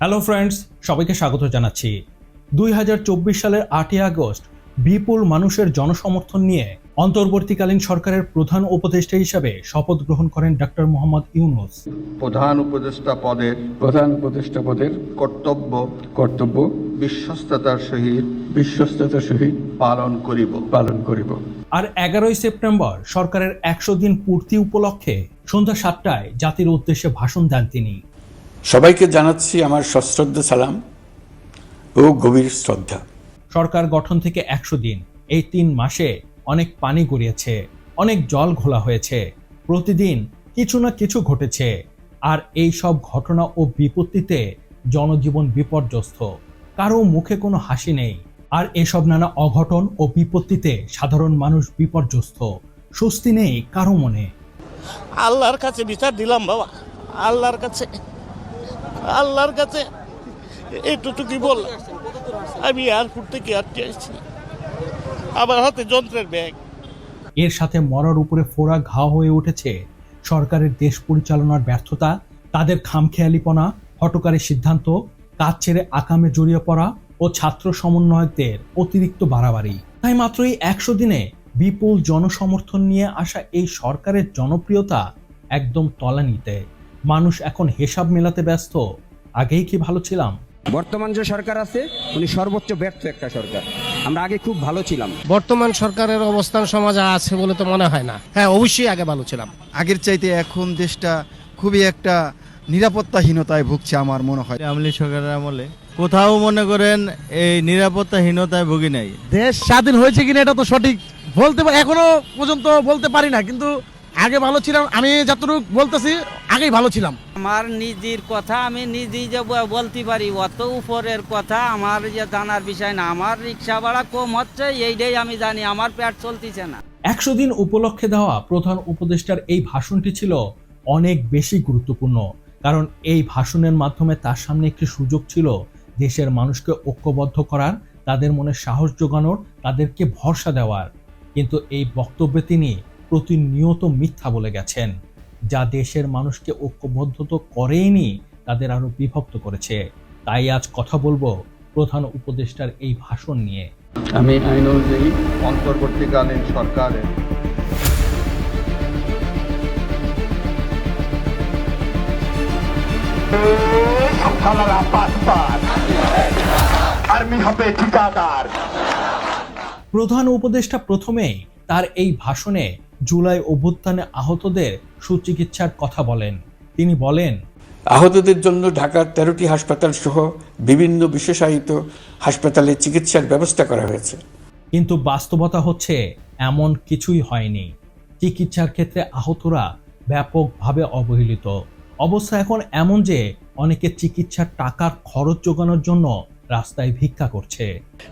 Hello friends সবাইকে স্বাগত জানাচ্ছি। দুই হাজার চব্বিশ সালের আটই আগস্ট বিপুল মানুষের জনসমর্থন নিয়ে অন্তর্বর্তীকালীন সরকারের প্রধান উপদেষ্টা হিসাবে শপথ গ্রহণ করেন ডক্টর মোহাম্মদ ইউনুস। প্রধান উপদেষ্টা পদের প্রধান উপদেষ্টা পদের কর্তব্য কর্তব্য বিশ্বস্ততার সহিত বিশ্বস্ততার সহিত পালন করিব। পালন করিব। আর এগারোই সেপ্টেম্বর সরকারের একশো দিন পূর্তি উপলক্ষে সন্ধ্যা সাতটায় জাতির উদ্দেশ্যে ভাষণ দেন তিনি। সবাইকে জানাচ্ছি আমার সশ্রদ্ধ সালাম ও গভীর শ্রদ্ধা। সরকার গঠন থেকে একশো দিন এই তিন মাসে অনেক পানি গড়িয়েছে অনেক জল ঘোলা হয়েছে প্রতিদিন কিছু না কিছু ঘটেছে আর এই সব ঘটনা ও বিপত্তিতে জনজীবন বিপর্যস্ত। কারও মুখে কোনো হাসি নেই আর এসব নানা অঘটন ও বিপত্তিতে সাধারণ মানুষ বিপর্যস্ত স্বস্তি নেই কারও মনে। আল্লাহর কাছে বিচার দিলাম বাবা আল্লাহর কাছে আল্লাহর কাছে এইটুকুই বল। আমি এয়ারপোর্ট থেকে আটকে আসছি। আমার হাতে যন্ত্রের ব্যাগ। এর সাথে মরার উপরে ফোড়া ঘা হয়ে উঠেছে সরকারের দেশ পরিচালনার ব্যর্থতা, তাদের খামখেয়ালিপনা হটকারী সিদ্ধান্ত, কাজ ছেড়ে আকামে জড়িয়ে পড়া ও ছাত্র সমন্বয়কদের অতিরিক্ত বাড়াবাড়ি। তাই মাত্র এই একশো দিনে বিপুল জনসমর্থন নিয়ে আসা এই সরকারের জনপ্রিয়তা একদম তলানিতে। মানুষ এখন হিসাব মেলাতে ব্যস্ত। আগেই কি ভালো ছিলাম? বর্তমান যে সরকার আছে উনি সর্বোচ্চ ব্যর্থ একটা সরকার। আমরা আগে খুব ভালো ছিলাম। বর্তমান সরকারের অবস্থান সমাজে আছে বলে তো মনে হয় না। হ্যাঁ অবশ্যই আগে ভালো ছিলাম। আগের চাইতে এখন দেশটা খুবই একটা নিরাপত্তাহীনতায় ভুগছে আমার মনে হয়। আমলি সরকারের আমলে কোথাও মনে করেন এই নিরাপত্তাহীনতায় ভুগি নাই। দেশ স্বাধীন হয়েছে কিনা এটা তো সঠিক বলতে পার- এখনও পর্যন্ত বলতে পারি না কিন্তু আগে ভালো ছিলাম আমি যতটুকু বলতেছি আগেই ভালো ছিলাম। আমার নিজের কথা আমি নিজেই যে বলতে পারি অত উপরের কথা আমার যে জানার বিষয় না। আমার রিক্সা ভাড়া কম হচ্ছে এইটাই আমি জানি আমার পেট চলতেছে না। একশো দিন উপলক্ষে দেওয়া প্রধান উপদেষ্টার এই ভাষণটি ছিল অনেক বেশি গুরুত্বপূর্ণ কারণ এই ভাষণের মাধ্যমে তার সামনে একটি সুযোগ ছিল দেশের মানুষকে ঐক্যবদ্ধ করার তাদের মনে সাহস জোগানোর তাদেরকে ভরসা দেওয়ার। কিন্তু এই বক্তব্যে তিনি প্রতিনিয়ত মিথ্যা বলে গেছেন। যা দেশের মানুষকে ঐক্যবদ্ধ তো করেইনি তাদের আরও বিভক্ত করেছে। তাই আজ কথা বলব প্রধান উপদেষ্টার এই ভাষণ নিয়ে। আমি আইন অনুযায়ী অন্তর্বর্তীকালীন সরকারের প্রধান উপদেষ্টা প্রথমেই তার এই ভাষণে জুলাই অভ্যুত্থানে আহতদের সুচিকিৎসার কথা বলেন। তিনি বলেন আহতদের জন্য ঢাকার তেরোটি হাসপাতাল সহ বিভিন্ন বিশেষায়িত হাসপাতালে চিকিৎসার ব্যবস্থা করা হয়েছে। কিন্তু বাস্তবতা হচ্ছে এমন কিছুই হয়নি। চিকিৎসার ক্ষেত্রে আহতরা ব্যাপকভাবে অবহেলিত। অবস্থা এখন এমন যে অনেকে চিকিৎসার টাকার খরচ যোগানোর জন্য রাস্তায় ভিক্ষা করছে।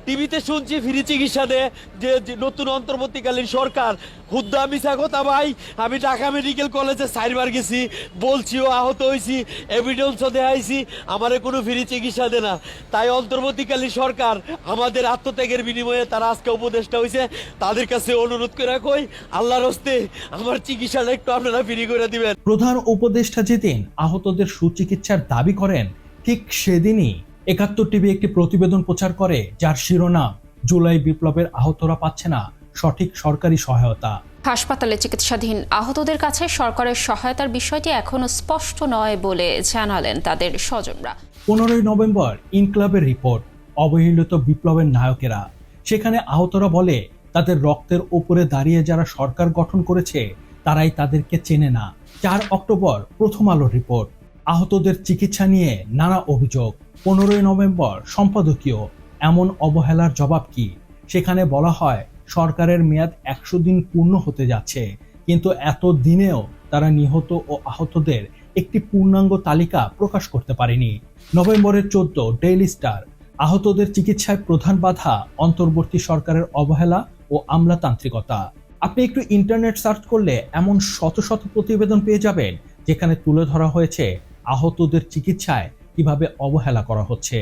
টিভিতে শুনছি ফ্রি চিকিৎসা দে যে নতুন অন্তর্বর্তীকালীন সরকার। হুদ্দা মিশা কথা ভাই আমি ঢাকা মেডিকেল কলেজে সাইবার গেছি বলছিও আহত হয়েছি এভিডেন্সও দেখাইছি আমারে কোনো ফ্রি চিকিৎসা দে না। তাই অন্তর্বর্তীকালীন সরকার আমাদের আত্মত্যাগের বিনিময়ে তারা আজকে উপদেষ্টা হয়েছে তাদের কাছে অনুরোধ করে কই আল্লাহর হস্তে আমার চিকিৎসাটা একটু আপনারা ফ্রি করে দিবেন। প্রধান উপদেষ্টা যেদিন আহতদের সুচিকিৎসার দাবি করেন ঠিক সেদিনই একাত্তর টিভি একটি প্রতিবেদন প্রচার করে যার শিরোনাম জুলাই বিপ্লবের আহতরা পাচ্ছে না সঠিক সরকারি সহায়তা। হাসপাতালে চিকিৎসাধীন আহতদের কাছে সরকারের সহায়তার বিষয়টি এখনও স্পষ্ট নয় বলে জানালেন তাদের স্বজনরা। পনেরোই নভেম্বর ইনক্লাবের রিপোর্ট অবহেলিত বিপ্লবের নায়কেরা। সেখানে আহতরা বলে তাদের রক্তের ওপরে দাঁড়িয়ে যারা সরকার গঠন করেছে তারাই তাদেরকে চেনে না। চার অক্টোবর প্রথম আলোর রিপোর্ট। আহতদের চিকিৎসা নিয়ে নানা অভিযোগ। পনেরোই নভেম্বর সম্পাদকীয় এমন অবহেলার জবাব কি? সেখানে বলা হয়, সরকারের মেয়াদ একশো দিন পূর্ণ হতে যাচ্ছে, কিন্তু এত দিনেও তারা নিহত ও আহতদের একটি পূর্ণাঙ্গ তালিকা প্রকাশ করতে পারেনি। নভেম্বরের চোদ্দ, ডেইলি স্টার। আহতদের চিকিৎসায় প্রধান বাধা অন্তর্বর্তী সরকারের অবহেলা ও আমলাতান্ত্রিকতা। আপনি একটু ইন্টারনেট সার্চ করলে এমন শত শত প্রতিবেদন পেয়ে যাবেন, যেখানে তুলে ধরা হয়েছে আহতদের চিকিৎসায় কীভাবে অবহেলা করা হচ্ছে?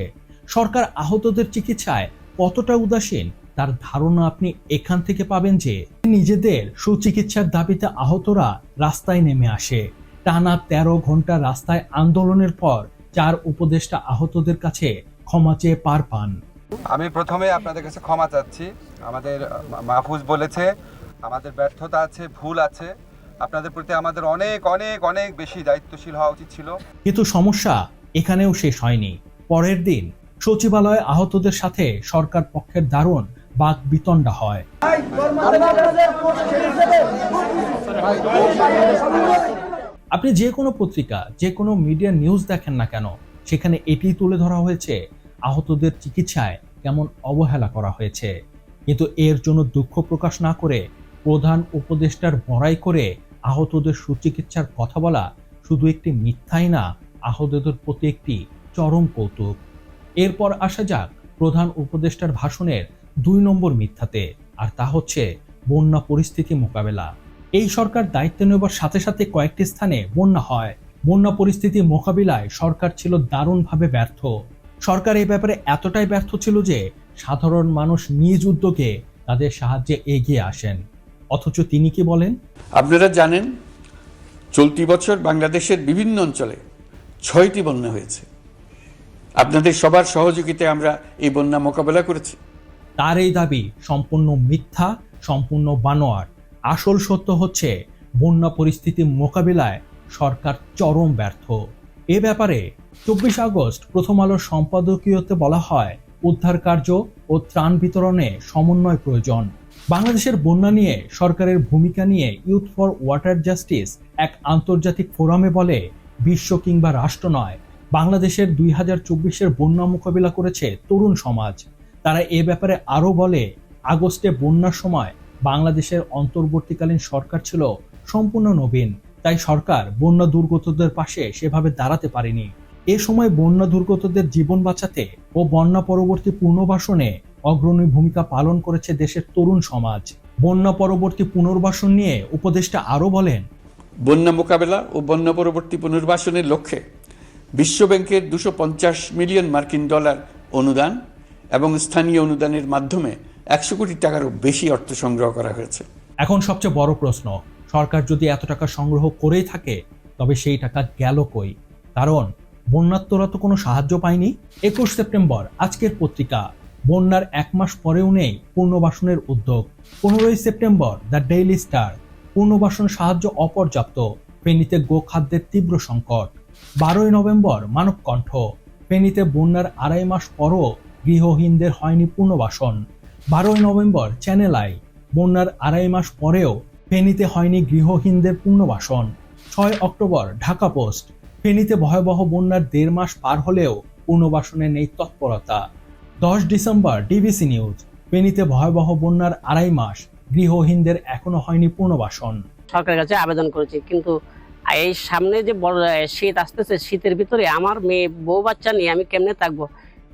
সরকার আহতদের চিকিৎসায় কতটা উদাসীন? তার ধারণা আপনি এখান থেকে পাবেন যে নিজেদের সুচিকিৎসার দাবিতে আহতরা রাস্তায় নেমে আসে। টানা তেরো ঘণ্টা রাস্তায় আন্দোলনের পর চার উপদেষ্টা আহতদের কাছে ক্ষমা চেয়ে পার পান। আমি প্রথমে আপনাদের কাছে ক্ষমা চাচ্ছি। আমাদের মাহফুজ বলেছে আমাদের ব্যর্থতা আছে ভুল আছে। আপনাদের প্রতি আমাদের অনেক অনেক অনেক বেশি দায়িত্বশীল হওয়া উচিত ছিল। কিন্তু সমস্যা এখানেও শেষ হয়নি। পরের দিন সচিবালয়ে আহতদের সাথে সরকার পক্ষের দারুণ বাক বিতণ্ডা হয়। আপনি যে কোনো পত্রিকা, যে কোনো মিডিয়া নিউজ দেখেন না কেন, সেখানে এটি তুলে ধরা হয়েছে, আহতদের চিকিৎসায় কেমন অবহেলা করা হয়েছে। কিন্তু এর জন্য দুঃখ প্রকাশ না করে প্রধান উপদেষ্টার বড়াই করে আহতদের সুচিকিৎসার কথা বলা শুধু একটি মিথ্যাই না আহতদের প্রতি একটি চরম কৌতুক। এরপর আসা যাক প্রধান উপদেষ্টার ভাষণের দুই নম্বর মিথ্যাতে, আর তা হচ্ছে বন্যা পরিস্থিতি মোকাবেলা। এই সরকার দায়িত্ব নেবার সাথে সাথে কয়েকটি স্থানে বন্যা হয়। বন্যা পরিস্থিতি মোকাবিলায় সরকার ছিল দারুণভাবে ব্যর্থ। সরকার এই ব্যাপারে এতটাই ব্যর্থ ছিল যে সাধারণ মানুষ নিজ উদ্যোগে তাদের সাহায্যে এগিয়ে আসেন। অথচ তিনি কি বলেন? আপনারা জানেন, চলতি বছর বাংলাদেশের বিভিন্ন অঞ্চলে ছয়টি বন্যা হয়েছে। আপনাদের সবার সহযোগিতায় আমরা এই বন্যা মোকাবেলা করেছি। তার এই দাবি সম্পূর্ণ মিথ্যা, সম্পূর্ণ বানোয়ার আসল সত্য হচ্ছে, বন্যা পরিস্থিতি মোকাবিলায় সরকার চরম ব্যর্থ। এ ব্যাপারে চব্বিশ আগস্ট প্রথম আলোর সম্পাদকীয়তে বলা হয়, উদ্ধার কার্য ও ত্রাণ বিতরণে সমন্বয় প্রয়োজন। বাংলাদেশের বন্যা নিয়ে সরকারের ভূমিকা নিয়ে ইউথ ফর ওয়াটার জাস্টিস এক আন্তর্জাতিক ফোরামে বলে বিশ্ব কিংবা রাষ্ট্র নয়, বাংলাদেশের দুই হাজার চব্বিশের বন্যা মোকাবিলা করেছে তরুণ সমাজ। তারা এ ব্যাপারে আরও বলে, আগস্টে বন্যার সময় বাংলাদেশের অন্তর্বর্তীকালীন সরকার ছিল সম্পূর্ণ নবীন, তাই সরকার বন্যা দুর্গতদের পাশে সেভাবে দাঁড়াতে পারেনি। এ সময় বন্যা দুর্গতদের জীবন বাঁচাতে ও বন্যা পরবর্তী পুনর্বাসনে অগ্রণী ভূমিকা পালন করেছে দেশের তরুণ সমাজ। বন্যা পরবর্তী পুনর্বাসন নিয়ে উপদেষ্টা আরও বলেন বন্যা মোকাবেলা ও বন্যা পরবর্তী পুনর্বাসনের লক্ষ্যে বিশ্বব্যাংকের দুশো পঞ্চাশ মিলিয়ন মার্কিন ডলার অনুদান এবং স্থানীয় অনুদানের মাধ্যমে একশো কোটি টাকারও বেশি অর্থ সংগ্রহ করা হয়েছে। এখন সবচেয়ে বড় প্রশ্ন, সরকার যদি এত টাকা সংগ্রহ করেই থাকে, তবে সেই টাকা গেল কই? কারণ বন্যাত্মরা তো কোনো সাহায্য পায়নি। একুশ সেপ্টেম্বর, আজকের পত্রিকা। বন্যার এক মাস পরেও নেই পুনর্বাসনের উদ্যোগ। পনেরোই সেপ্টেম্বর, দ্য ডেইলি স্টার। পুনর্বাসন সাহায্য অপর্যাপ্ত। ফেনীতে গোখাদ্যের তীব্র সংকট। বারোই নভেম্বর মানবকণ্ঠ। ফেনীতে বন্যার আড়াই মাস পরও গৃহহীনদের হয়নি পুনর্বাসন। বারোই নভেম্বর চ্যানেল আই। বন্যার আড়াই মাস পরেও ফেনীতে হয়নি গৃহহীনদের পুনর্বাসন। ছয় অক্টোবর ঢাকা পোস্ট। ফেনীতে ভয়াবহ বন্যার দেড় মাস পার হলেও পুনর্বাসনে নেই তৎপরতা। দশ ডিসেম্বর ডিবিসি নিউজ। ফেনীতে ভয়াবহ বন্যার আড়াই মাস গৃহহীনদের এখনও হয়নি পুনর্বাসন। সরকারের কাছে আবেদন করেছি কিন্তু এই সামনে যে বড় শীত আসতেছে শীতের ভিতরে আমার মেয়ে বউ বাচ্চা নিয়ে আমি কেমনে থাকব?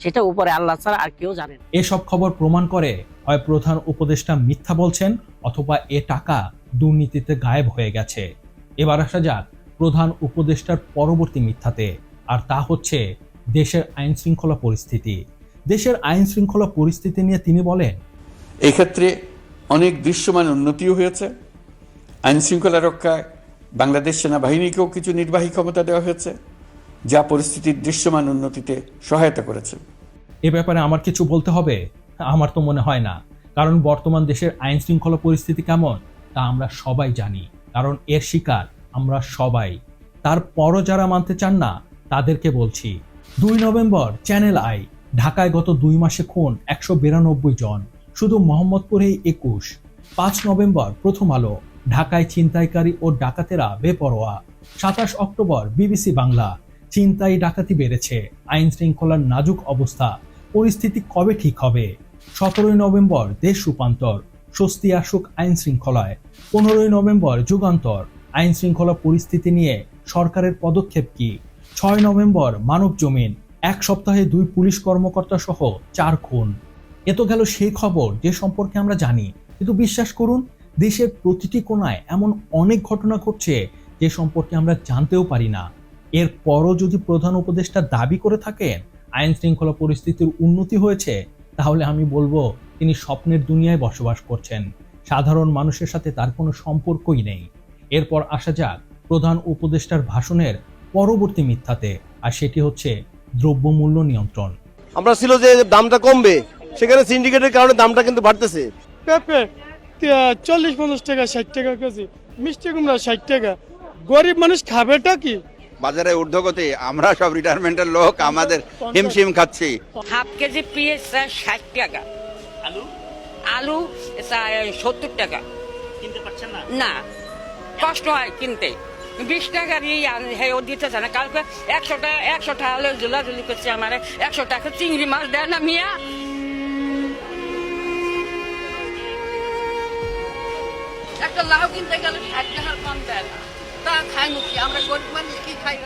সেটা উপরে আল্লাহ ছাড়া আর কেউ জানেন এসব খবর প্রমাণ করে হয় প্রধান উপদেষ্টা মিথ্যা বলছেন অথবা এ টাকা দুর্নীতিতে গায়েব হয়ে গেছে। এবার আসা যাক প্রধান উপদেষ্টার পরবর্তী মিথ্যাতে আর তা হচ্ছে দেশের আইন শৃঙ্খলা পরিস্থিতি। দেশের আইন শৃঙ্খলা পরিস্থিতি নিয়ে তিনি বলেন এই ক্ষেত্রে অনেক দৃশ্যমান উন্নতিও হয়েছে। আইন শৃঙ্খলা রক্ষায় বাংলাদেশ সেনাবাহিনীকেও কিছু নির্বাহী ক্ষমতা দেওয়া হয়েছে, যা পরিস্থিতির দৃশ্যমান উন্নতিতে সহায়তা করেছে। এ ব্যাপারে আমার কিছু বলতে হবে? আমার তো মনে হয় না। কারণ বর্তমান দেশের আইন শৃঙ্খলা পরিস্থিতি কেমন, তা আমরা সবাই জানি। কারণ এর শিকার আমরা সবাই। তারপরও যারা মানতে চান না, তাদেরকে বলছি। দুই নভেম্বর, চ্যানেল আই, ঢাকায় গত দুই মাসে খুন একশো বিরানব্বই জন। শুধু মোহাম্মদপুরেই একুশ। পাঁচ নভেম্বর প্রথম আলো, ঢাকায় ছিনতাইকারী ও ডাকাতেরা বেপরোয়া। সাতাশ অক্টোবর বিবিসি বাংলা চিন্তাই ডাকাতি বেড়েছে। আইন শৃঙ্খলার নাজুক অবস্থা, পরিস্থিতি কবে ঠিক হবে? সতেরোই নভেম্বর দেশ রূপান্তর, স্বস্তি আসুক আইন শৃঙ্খলায় পনেরোই নভেম্বর যুগান্তর আইন শৃঙ্খলা পরিস্থিতি নিয়ে সরকারের পদক্ষেপ কি? ছয় নভেম্বর মানব জমিন, এক সপ্তাহে দুই পুলিশ কর্মকর্তা সহ চার খুন। এ তো গেল সেই খবর যে সম্পর্কে আমরা জানি। কিন্তু বিশ্বাস করুন, দেশের প্রতিটি কোনায় এমন অনেক ঘটনা ঘটছে যে সম্পর্কে আমরা জানতেও পারি না। এরপরও যদি প্রধান উপদেষ্টা দাবি করে থাকেন, আইন শৃঙ্খলা পরিস্থিতির উন্নতি হয়েছে, তাহলে আমি বলব তিনি স্বপ্নের দুনিয়ায় বসবাস করছেন। সাধারণ মানুষের সাথে তার কোনো সম্পর্কই নেই। এরপর আসা যাক প্রধান উপদেষ্টার ভাষণের পরবর্তী মিথ্যাতে, আর সেটি হচ্ছে দ্রব্যমূল্য নিয়ন্ত্রণ। আমরা ছিল যে দামটা কমবে সেখানে সিন্ডিকেটের কারণে দামটা কিন্তু বাড়তেছে। পেঁপে চল্লিশ পঞ্চাশ টাকা ষাট টাকা কেজি। মিষ্টি কুমড়া ষাট টাকা। গরিব মানুষ খাবেটা কি? বাজারে ঊর্ধ্বগতি আমরা সব রিটায়ারমেন্টের লোক আমাদের হিমশিম খাচ্ছি। হাফ কেজি পিস ষাট টাকা। আলু? আলু সত্তর টাকা। কিনতে পারছেন না? না। কষ্ট হয় কিনতে। বিশ টাকার ই হেও দিতেছে না। কালকে একশো টাকা একশো টাকা হলে জুলাজুলি করছে আমার। একশো টাকা চিংড়ি মাছ দেয় না মিয়া। লাউ কিনতে গেলে ষাট টাকার কম দেয় না। তা খাই মুখি আমরা গরিব মানুষ কি খাই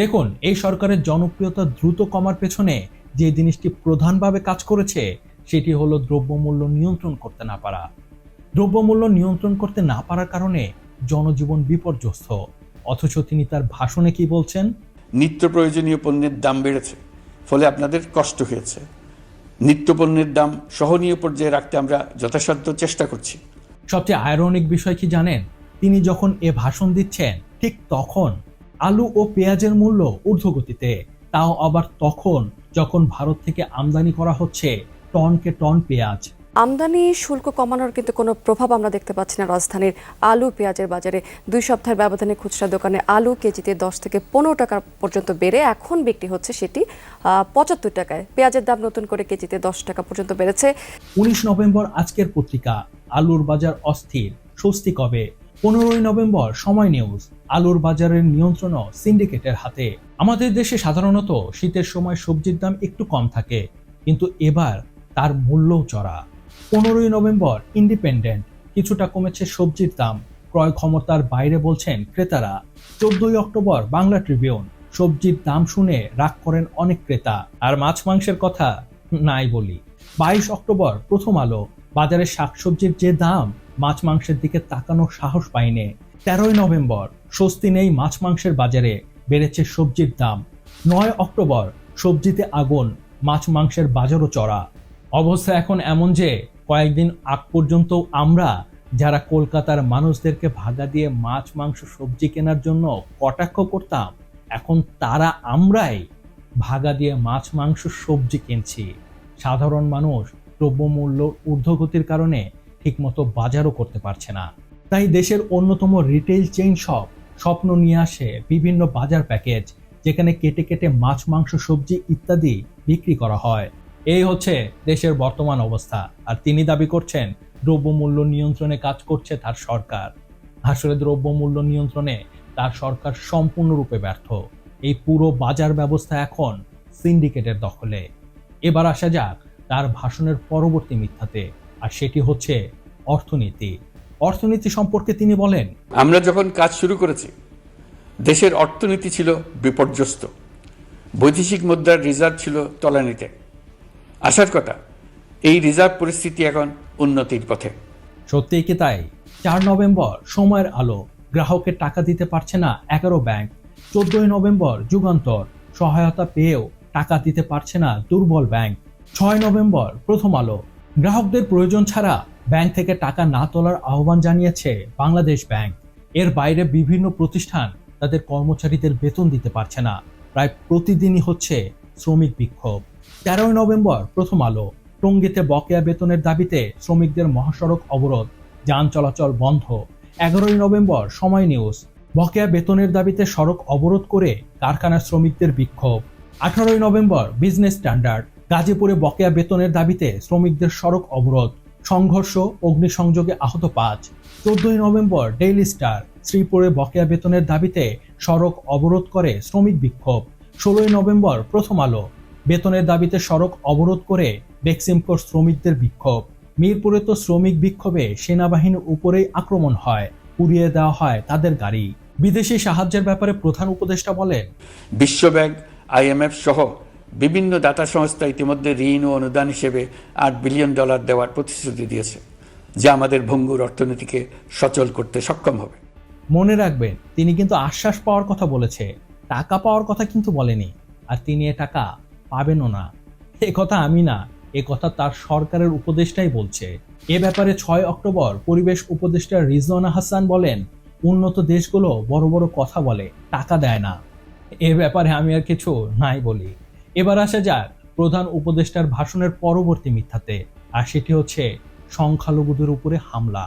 দেখুন এই সরকারের জনপ্রিয়তা দ্রুত কমার পেছনে যে জিনিসটি প্রধানভাবে কাজ করেছে সেটি হলো দ্রব্যমূল্য নিয়ন্ত্রণ করতে না পারা। দ্রব্যমূল্য নিয়ন্ত্রণ করতে না পারার কারণে জনজীবন বিপর্যস্ত। অথচ তিনি তার ভাষণে কি বলছেন? নিত্য প্রয়োজনীয় পণ্যের দাম বেড়েছে ফলে আপনাদের কষ্ট হয়েছে। নিত্য পণ্যের দাম সহনীয় পর্যায়ে রাখতে আমরা যথাসাধ্য চেষ্টা করছি। সবচেয়ে আয়রনিক বিষয় কি জানেন? তিনি যখন এ ভাষণ দিচ্ছেন, ঠিক তখন আলু ও পেঁয়াজের মূল্য ঊর্ধ্বগতিতে। তাও আবার তখন যখন ভারত থেকে আমদানি করা হচ্ছে টনকে টন পেঁয়াজ। আমদানি শুল্ক কমানোর কিন্তু কোনো প্রভাব আমরা দেখতে পাচ্ছি না রাজধানীর আলু পেঁয়াজের বাজারে। দুই সপ্তাহের ব্যবধানে খুচরা দোকানে আলু কেজিতে দশ থেকে পনেরো টাকা পর্যন্ত বেড়ে এখন বিক্রি হচ্ছে সেটি পঁচাত্তর টাকায়। পেঁয়াজের দাম নতুন করে কেজিতে দশ টাকা পর্যন্ত বেড়েছে। উনিশ নভেম্বর আজকের পত্রিকা, আলুর বাজার অস্থির, স্বস্তি কবে? পনেরোই নভেম্বর, সময় নিউজ, আলুর বাজারের নিয়ন্ত্রণও সিন্ডিকেটের হাতে। আমাদের দেশে সাধারণত শীতের সময় সবজির দাম একটু কম থাকে, কিন্তু এবার তার মূল্যও চড়া। পনেরোই নভেম্বর ইন্ডিপেন্ডেন্ট কিছুটা কমেছে সবজির দাম। ক্রয় ক্ষমতার বাইরে বলছেন ক্রেতারা। চোদ্দই অক্টোবর, বাংলা ট্রিবিউন। সবজির দাম শুনে রাগ করেন অনেক ক্রেতা। আর মাছ মাংসের কথা নাই বলি। বাইশ অক্টোবর, প্রথম আলো। বাজারে শাকসবজির যে দাম, মাছ মাংসের দিকে তাকানোর সাহস পাইনে। তেরোই নভেম্বর, স্বস্তি নেই মাছ মাংসের বাজারে। বেড়েছে সবজির দাম। নয় অক্টোবর, সবজিতে আগুন। মাছ মাংসের বাজারও চড়া। অবস্থা এখন এমন যে কয়েকদিন আগ পর্যন্ত আমরা, যারা কলকাতার মানুষদেরকে ভাগা দিয়ে মাছ, মাংস, সবজি কেনার জন্য কটাক্ষ করতাম, এখন তারা আমরাই ভাগা দিয়ে মাছ, মাংস, সবজি কিনছি। সাধারণ মানুষ দ্রব্যমূল্য ঊর্ধ্বগতির কারণে ঠিকমতো বাজারও করতে পারছে না। তাই দেশের অন্যতম রিটেইল চেইন শপ স্বপ্ন নিয়ে আসে বিভিন্ন বাজার প্যাকেজ, যেখানে কেটে কেটে মাছ, মাংস, সবজি ইত্যাদি বিক্রি করা হয়। এই হচ্ছে দেশের বর্তমান অবস্থা। আর তিনি দাবি করছেন, দ্রব্যমূল্য নিয়ন্ত্রণে কাজ করছে তার সরকার। আসলে দ্রব্যমূল্য নিয়ন্ত্রণে তার সরকার সম্পূর্ণরূপে ব্যর্থ। এই পুরো বাজার ব্যবস্থা এখন সিন্ডিকেটের দখলে। এবার আসা যাক তার ভাষণের পরবর্তী মিথ্যাতে। আর সেটি হচ্ছে অর্থনীতি। অর্থনীতি সম্পর্কে তিনি বলেন, আমরা যখন কাজ শুরু করেছি, দেশের অর্থনীতি ছিল বিপর্যস্ত। বৈদেশিক মুদ্রার রিজার্ভ ছিল তলানিতে। আসার কথা। এই রিজার্ভ পরিস্থিতি এখন উন্নতির পথে। সত্যিই কি তাই? চার নভেম্বর, সময়ের আলো। গ্রাহকের টাকা দিতে পারছে না এগারো ব্যাংক। চোদ্দই নভেম্বর, যুগান্তর। সহায়তা পেয়েও টাকা দিতে পারছে না দুর্বল ব্যাংক। ছয় নভেম্বর, প্রথম আলো। গ্রাহকদের প্রয়োজন ছাড়া ব্যাংক থেকে টাকা না তোলার আহ্বান জানিয়েছে বাংলাদেশ ব্যাংক। এর বাইরে বিভিন্ন প্রতিষ্ঠান তাদের কর্মচারীদের বেতন দিতে পারছে না। প্রায় প্রতিদিনই হচ্ছে শ্রমিক বিক্ষোভ। তেরোই নভেম্বর প্রথম আলো। টঙ্গীতে বকেয়া বেতনের দাবিতে শ্রমিকদের মহাসড়ক অবরোধ। যান চলাচল বন্ধ। এগারোই নভেম্বর সময় নিউজ। বকেয়া বেতনের দাবিতে সড়ক অবরোধ করে কারখানার শ্রমিকদের বিক্ষোভ। আঠারোই নভেম্বর বিজনেস স্ট্যান্ডার্ড। গাজীপুরে বকেয়া বেতনের দাবিতে শ্রমিকদের সড়ক অবরোধ। সংঘর্ষ, অগ্নিসংযোগে আহত পাঁচ। চোদ্দই নভেম্বর ডেইলি স্টার। শ্রীপুরে বকেয়া বেতনের দাবিতে সড়ক অবরোধ করে শ্রমিক বিক্ষোভ। ষোলোই নভেম্বর প্রথম আলো। বেতনের দাবিতে সড়ক অবরোধ করে বেক্সিমকোর শ্রমিকদের বিক্ষোভ। মিরপুরে তো শ্রমিক বিক্ষোভে সেনাবাহিনীর উপরেই আক্রমণ হয় পুড়িয়ে দেওয়া হয় তাদের গাড়ি। বিদেশি সাহায্যের ব্যাপারে প্রধান উপদেষ্টা বলেন বিশ্বব্যাংক আইএমএফ সহ বিভিন্ন দাতা সংস্থা ইতিমধ্যে ঋণ ও অনুদান হিসেবে আট বিলিয়ন ডলার দেওয়ার প্রতিশ্রুতি দিয়েছে যা আমাদের ভঙ্গুর অর্থনীতিকে সচল করতে সক্ষম হবে। মনে রাখবেন তিনি কিন্তু আশ্বাস পাওয়ার কথা বলেছে টাকা পাওয়ার কথা কিন্তু বলেনি আর তিনি এ টাকা পাবেনও না। এ কথা আমি না, এ কথা তার সরকারের উপদেষ্টাই বলছে। এ ব্যাপারে ছয় অক্টোবর পরিবেশ উপদেষ্টা রিজওয়ানা হাসান বলেন, উন্নত দেশগুলো বড় বড় কথা বলে, টাকা দেয় না। এ ব্যাপারে আমি আর কিছু নাই বলি। এবার আসা যাক প্রধান উপদেষ্টার ভাষণের পরবর্তী মিথ্যাতে, আর সেটি হচ্ছে সংখ্যালঘুদের উপরে হামলা।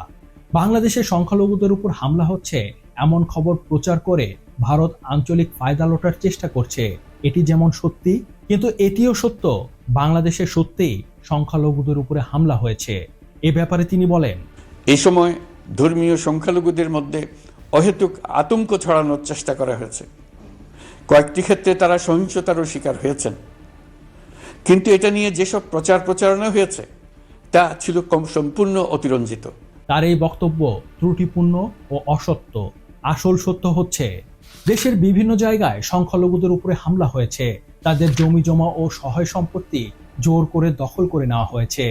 বাংলাদেশের সংখ্যালঘুদের উপর হামলা হচ্ছে এমন খবর প্রচার করে ভারত আঞ্চলিক ফায়দা লোটার চেষ্টা করছে। এটি যেমন সত্যি কিন্তু এটিও সত্য বাংলাদেশে সত্যিই সংখ্যালঘুদের উপরে হামলা হয়েছে। এ ব্যাপারে তিনি বলেন এই সময় ধর্মীয় সংখ্যালঘুদের মধ্যে অহেতুক আতঙ্ক ছড়ানোর চেষ্টা করা হয়েছে। কয়েকটি ক্ষেত্রে তারা সহিংসতারও শিকার হয়েছেন। কিন্তু এটা নিয়ে যেসব প্রচার প্রচারণা হয়েছে তা ছিল কম সম্পূর্ণ অতিরঞ্জিত। তার এই বক্তব্য ত্রুটিপূর্ণ ও অসত্য। আসল সত্য হচ্ছে দেশের বিভিন্ন জায়গায় সংখ্যালঘুদের উপরে হামলা হয়েছে। তাদের জমি জমা ও সহায় সম্পত্তি জোর করে দখল করে নেওয়া হয়েছে।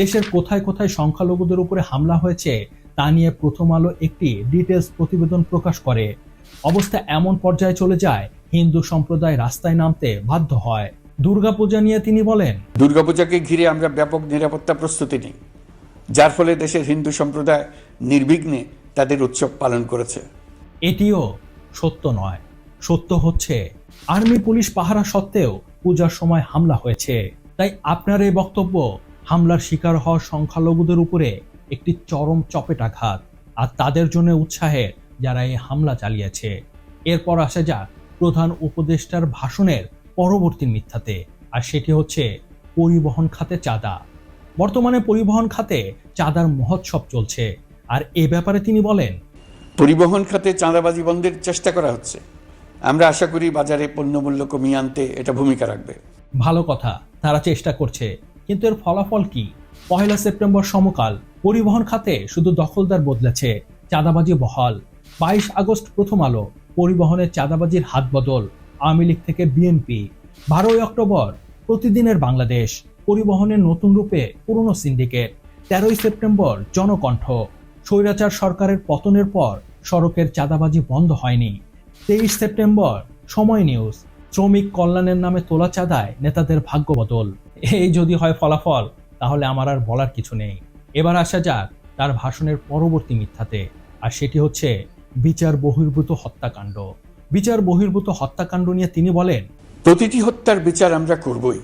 দেশের কোথায় কোথায় সংখ্যালঘুদের উপরে হামলা হয়েছে তা নিয়ে প্রথম আলো একটি ডিটেলস প্রতিবেদন প্রকাশ করে। অবস্থা এমন পর্যায়ে চলে যায় হিন্দু সম্প্রদায় রাস্তায় নামতে বাধ্য হয়। দুর্গাপূজা নিয়ে তিনি বলেন দুর্গাপূজাকে ঘিরে আমরা ব্যাপক নিরাপত্তা প্রস্তুতি নিই যার ফলে দেশের হিন্দু সম্প্রদায় নির্বিঘ্নে তাদের উৎসব পালন করেছে। এটিও সত্য নয় সত্য হচ্ছে আর্মি পুলিশ পাহারা সত্ত্বেও পূজার সময় হামলা হয়েছে। তাই আপনার এই বক্তব্য, হামলার শিকার হওয়া সংখ্যালঘুদের উপরে একটি চরম চপেটাঘাত আর তাদের জন্য উৎসাহে যারা এই হামলা চালিয়েছে। এরপর আসা যাক প্রধান উপদেষ্টার ভাষণের পরবর্তী মিথ্যাতে আর সেটি হচ্ছে পরিবহন খাতে চাঁদা। বর্তমানে পরিবহন খাতে চাঁদার মহোৎসব চলছে আর এ ব্যাপারে তিনি বলেন, পরিবহন খাতে চাঁদাবাজি বন্ধের চেষ্টা করা হচ্ছে। আমরা আশা করি বাজারে পণ্যমূল্য কমিয়ে আনতে এটা ভূমিকা রাখবে। ভালো কথা, তারা চেষ্টা করছে। কিন্তু এর ফলাফল কি? পহেলা সেপ্টেম্বর সমকাল, পরিবহন খাতে শুধু দখলদার বদলেছে, চাঁদাবাজি বহাল। বাইশ আগস্ট প্রথম আলো, পরিবহনের চাঁদাবাজির হাত বদল আওয়ামী লীগ থেকে বিএনপি। বারোই অক্টোবর, প্রতিদিনের বাংলাদেশ, পরিবহনের নতুন রূপে পুরনো সিন্ডিকেট। তেরোই সেপ্টেম্বর, জনকণ্ঠ। স্বৈরাচার সরকারের পতনের পর, সড়কের চাঁদাবাজি বন্ধ হয়নি। তেইশ সেপ্টেম্বর সময় নিউজ। শ্রমিক কল্যাণের নামে তোলা চাঁদায় নেতাদের ভাগ্য বদল। এই যদি হয় ফলাফল তাহলে আমার আর বলার কিছু নেই। এবার আসা যাক তার ভাষণের পরবর্তী মিথ্যাতে। আর সেটি হচ্ছে বিচার বহির্ভূত হত্যাকাণ্ড। বিচার বহির্ভূত হত্যাকাণ্ড নিয়ে তিনি বলেন প্রতিটি হত্যার বিচার আমরা করবই।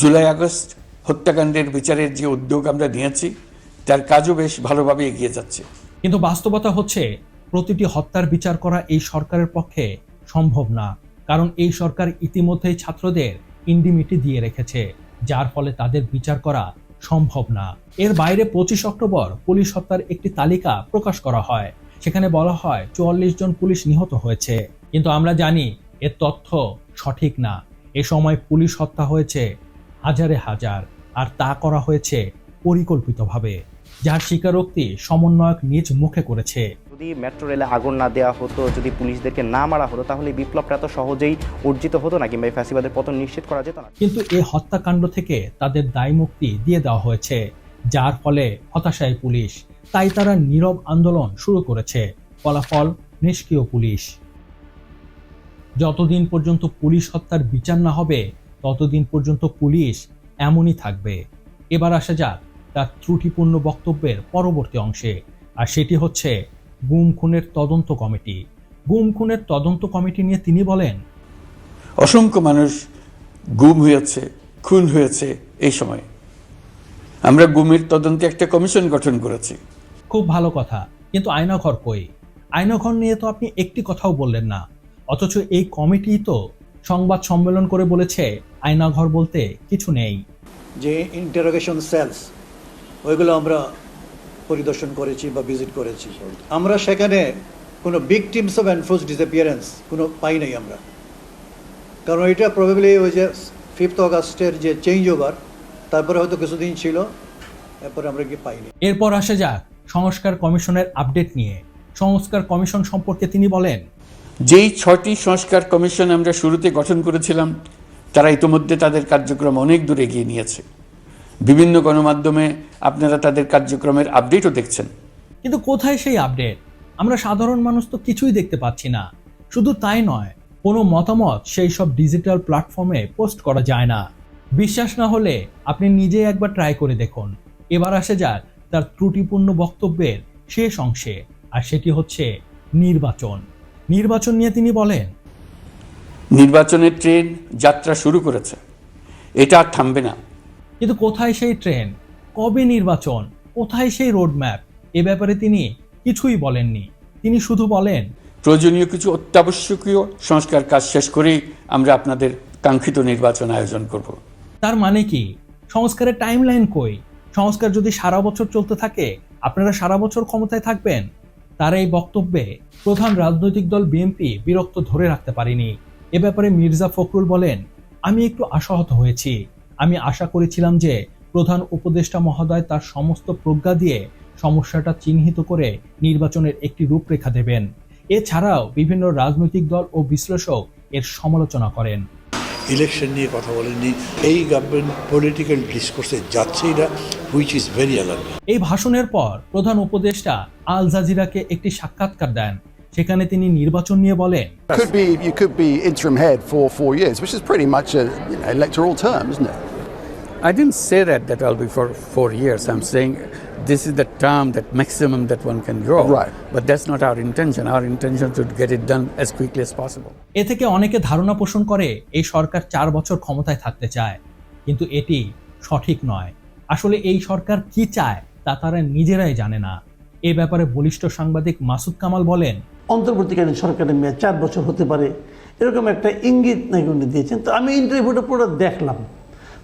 জুলাই আগস্ট হত্যাকাণ্ডের বিচারের যে উদ্যোগ আমরা নিয়েছি তার কাজও বেশ ভালোভাবে এগিয়ে যাচ্ছে। কিন্তু বাস্তবতা হচ্ছে প্রতিটি হত্যার বিচার করা এই সরকারের পক্ষে সম্ভব না, কারণ এই সরকার ইতিমধ্যেই ছাত্রদের ইন্ডিমিটি দিয়ে রেখেছে, যার ফলে তাদের বিচার করা সম্ভব না। এর বাইরে পঁচিশ অক্টোবর পুলিশ হত্যার একটি তালিকা প্রকাশ করা হয়, সেখানে বলা হয় চুয়াল্লিশ জন পুলিশ নিহত হয়েছে, কিন্তু আমরা জানি এর তথ্য সঠিক না। এ সময় পুলিশ হত্যা হয়েছে হাজারে হাজার, আর তা করা হয়েছে পরিকল্পিতভাবে, যার স্বীকারোক্তি সমন্বয়ক নিজ মুখে করেছে। যদি মেট্রো রেলে আগুন না দেওয়া হতো, যদি পুলিশদেরকে না মারা হতো, তাহলে বিপ্লবটা এত সহজেই অর্জিত হতো না কিংবা এই ফ্যাসিবাদের পতন নিশ্চিত করা যেত না কিন্তু এই হত্যাকাণ্ড থেকে তাদের দায় মুক্তি দিয়ে দেওয়া হয়েছে, যার ফলে হতাশায় পুলিশ। তাই তারা নীরব আন্দোলন শুরু করেছে। ফলাফল নিষ্ক্রিয় পুলিশ। যতদিন পর্যন্ত পুলিশ হত্যার বিচার না হবে, ততদিন পর্যন্ত পুলিশ এমনই থাকবে। এবার আসা যাক তার ত্রুটিপূর্ণ বক্তব্যের পরবর্তী অংশে। আর সেটি হচ্ছে গুম খুনের তদন্ত কমিটি। গুম খুনের তদন্ত কমিটি নিয়ে তিনি বলেন অসংখ্য মানুষ গুম হয়েছে খুন হয়েছে এই সময়। আমরা গুমের তদন্তে একটা কমিশন গঠন করেছি। খুব ভালো কথা কিন্তু আয়নাঘর কই? আয়নাঘর নিয়ে তো আপনি একটি কথাও বললেন না। অথচ এই কমিটি তো সংবাদ সম্মেলন করে বলেছে আয়নাঘর বলতে কিছু নেই। যে ইন্টারোগেশন সেলস ওইগুলো আমরা পরিদর্শন করেছি বা ভিজিট করেছি। আমরা সেখানে কোনো ভিকটিমস অফ এনফোর্স ডিসঅ্যাপিয়ারেন্স কোনো পাই নাই আমরা। কারণ এটা প্রবাবলি ওই যে ফিফথ অগাস্টের যে চেঞ্জ ওভার তারপরে হয়তো কিছুদিন ছিল এরপরে আমরা কি পাইনি। এরপর আসা যাক সংস্কার কমিশনের আপডেট নিয়ে। সংস্কার কমিশন সম্পর্কে তিনি বলেন যেই ছয়টি সংস্কার কমিশন আমরা শুরুতে গঠন করেছিলাম তারা ইতোমধ্যে তাদের কার্যক্রম অনেক দূর এগিয়ে নিয়েছে। বিভিন্ন গণমাধ্যমে আপনারা তাদের কার্যক্রমের আপডেটও দেখছেন। কিন্তু কোথায় সেই আপডেট আমরা সাধারণ মানুষ তো কিছুই দেখতে পাচ্ছি না। শুধু তাই নয় কোনো মতামত সেই সব ডিজিটাল প্ল্যাটফর্মে পোস্ট করা যায় না। বিশ্বাস না হলে আপনি নিজেই একবার ট্রাই করে দেখুন। এবার আসে যাক তার ত্রুটিপূর্ণ বক্তব্যের শেষ অংশে আর সেটি হচ্ছে নির্বাচন। নির্বাচন নিয়ে তিনি বলেন নির্বাচনের ট্রেন যাত্রা শুরু করেছে। এটা আর থামবে না। কিন্তু কোথায় সেই ট্রেন? কবে নির্বাচন? কোথায় সেই রোডম্যাপ? এ ব্যাপারে তিনি কিছুই বলেননি। তিনি শুধু বলেন প্রয়োজনীয় কিছু অত্যাবশ্যকীয় সংস্কার কাজ শেষ করেই আমরা আপনাদের কাঙ্ক্ষিত নির্বাচন আয়োজন করব। তার মানে কি? সংস্কারের টাইমলাইন কই? সংস্কার যদি সারা বছর চলতে থাকে আপনারা সারা বছর ক্ষমতায় থাকবেন? তার এই বক্তব্যে প্রধান রাজনৈতিক দল বিএনপি বিরক্ত ধরে রাখতে পারেনি। এ ব্যাপারে মির্জা ফখরুল বলেন আমি একটু আশাহত হয়েছি। আমি আশা করেছিলাম যে প্রধান উপদেষ্টা মহোদয় তার সমস্ত প্রজ্ঞা দিয়ে সমস্যাটা চিহ্নিত করে নির্বাচনের একটি রূপরেখা দেবেন। এছাড়াও বিভিন্ন রাজনৈতিক দল ও বিশ্লেষক এর সমালোচনা করেন। ইলেকশন নিয়ে কথা বলেননি। এই গভর্নমেন্ট পলিটিক্যাল ডিসকোর্সে যাচ্ছেই না হুইচ ইজ ভেরি অ্যালার্মিং এই ভাষণের পর প্রধান উপদেষ্টা আল জাজিরাকে একটি সাক্ষাৎকার দেন। সেখানে তিনি নির্বাচন নিয়ে বলেন Could be you could be interim head for four years, which is pretty much a you know, electoral term, isn't it? I didn't say that that I'll be for four years. I'm saying this is the term that maximum that one can grow. Right. But that's not our intention. Our intention to get it done as quickly as possible. এ থেকে অনেকে ধারণা পোষণ করে এই সরকার চার বছর ক্ষমতায় থাকতে চায় কিন্তু এটি সঠিক নয় আসলে এই সরকার কি চায় তা তারা নিজেরাই জানে না এ ব্যাপারে বলিষ্ঠ সাংবাদিক মাসুদ কামাল বলেন অন্তর্বর্তীকালীন সরকারের মেয়াদ চার বছর হতে পারে। এরকম একটা ইঙ্গিত নাকি উনি দিয়েছেন? তো আমি ইন্টারভিউটা পুরো দেখলাম।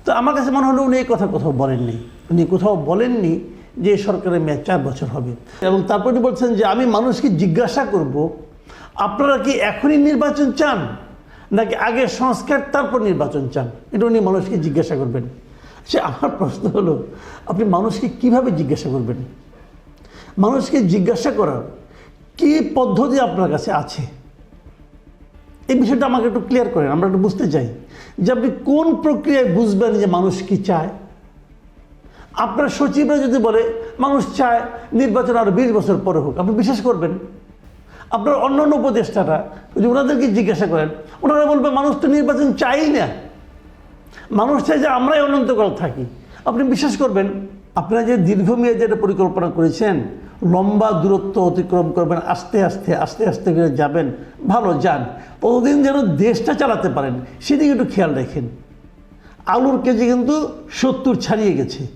তো আমার কাছে মনে হলো উনি এই কথা কোথাও বলেননি। উনি কোথাও বলেননি যে সরকারের মেয়াদ চার বছর হবে। এবং তারপর বলছেন যে আমি মানুষকে জিজ্ঞাসা করব, আপনারা কি এখনই নির্বাচন চান? নাকি আগে সংস্কার তারপর নির্বাচন চান? এটা উনি মানুষকে জিজ্ঞাসা করবেন। সে আমার প্রশ্ন হলো, আপনি মানুষকে কীভাবে জিজ্ঞাসা করবেন? মানুষকে জিজ্ঞাসা করার কি পদ্ধতি আপনার কাছে আছে? এই বিষয়টা আমাকে একটু ক্লিয়ার করেন, আমরা একটু বুঝতে চাই। যে আপনি কোন প্রক্রিয়ায় বুঝবেন যে মানুষ কি চায়? আপনার সচিবরা যদি বলে, মানুষ চায় নির্বাচন আরও বিশ বছর পরে হোক আপনি বিশ্বাস করবেন? আপনার অন্য অন্য উপদেষ্টারা যদি ওনাদেরকে জিজ্ঞাসা করেন, ওনারা বলবে, মানুষ তো নির্বাচন চাই না। মানুষ চাই যে আমরাই অনন্তকাল থাকি। আপনি বিশ্বাস করবেন? আপনারা যে দীর্ঘমেয়াদী একটা পরিকল্পনা করেছেন লম্বা দূরত্ব অতিক্রম করবেন, আস্তে আস্তে আস্তে আস্তে করে যাবেন। ভালো, যান। ততদিন যেন দেশটা চালাতে পারেন, সেদিকে একটু খেয়াল রাখেন। আলুর কেজি কিন্তু সত্তর ছাড়িয়ে গেছে।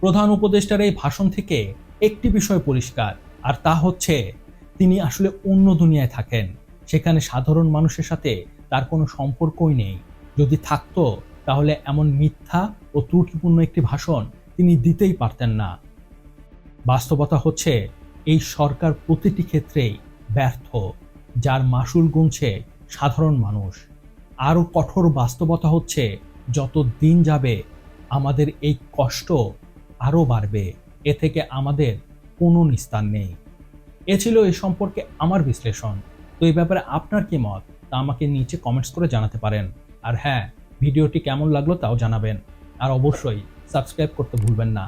প্রধান উপদেষ্টার এই ভাষণ থেকে একটি বিষয় পরিষ্কার, আর তা হচ্ছে, তিনি আসলে অন্য দুনিয়ায় থাকেন। সেখানে সাধারণ মানুষের সাথে তার কোনো সম্পর্কই নেই। যদি থাকতো, তাহলে এমন মিথ্যা ও ত্রুটিপূর্ণ একটি ভাষণ তিনি দিতেই পারতেন না। বাস্তবতা হচ্ছে, এই সরকার প্রতিটি ক্ষেত্রেই ব্যর্থ, যার মাসুল গুনছে সাধারণ মানুষ। আরও কঠোর বাস্তবতা হচ্ছে, যত দিন যাবে, আমাদের এই কষ্ট আরও বাড়বে। এ থেকে আমাদের কোনো নিস্তার নেই। এ ছিল এ সম্পর্কে আমার বিশ্লেষণ। তো এই ব্যাপারে আপনার কি মত? তা আমাকে নিচে কমেন্টস করে জানাতে পারেন। আর হ্যাঁ ভিডিওটি কেমন লাগল তাও জানাবেন। আর অবশ্যই সাবস্ক্রাইব করতে ভুলবেন না।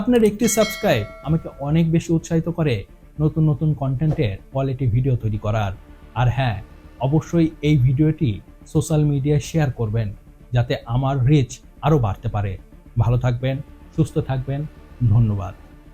আপনার একটি সাবস্ক্রাইব আমাকে অনেক বেশি উৎসাহিত করে নতুন নতুন কন্টেন্টের কোয়ালিটি ভিডিও তৈরি করার। আর হ্যাঁ অবশ্যই এই ভিডিওটি সোশ্যাল মিডিয়ায় শেয়ার করবেন, যাতে আমার রিচ আরও বাড়তে পারে। ভালো থাকবেন, সুস্থ থাকবেন, ধন্যবাদ।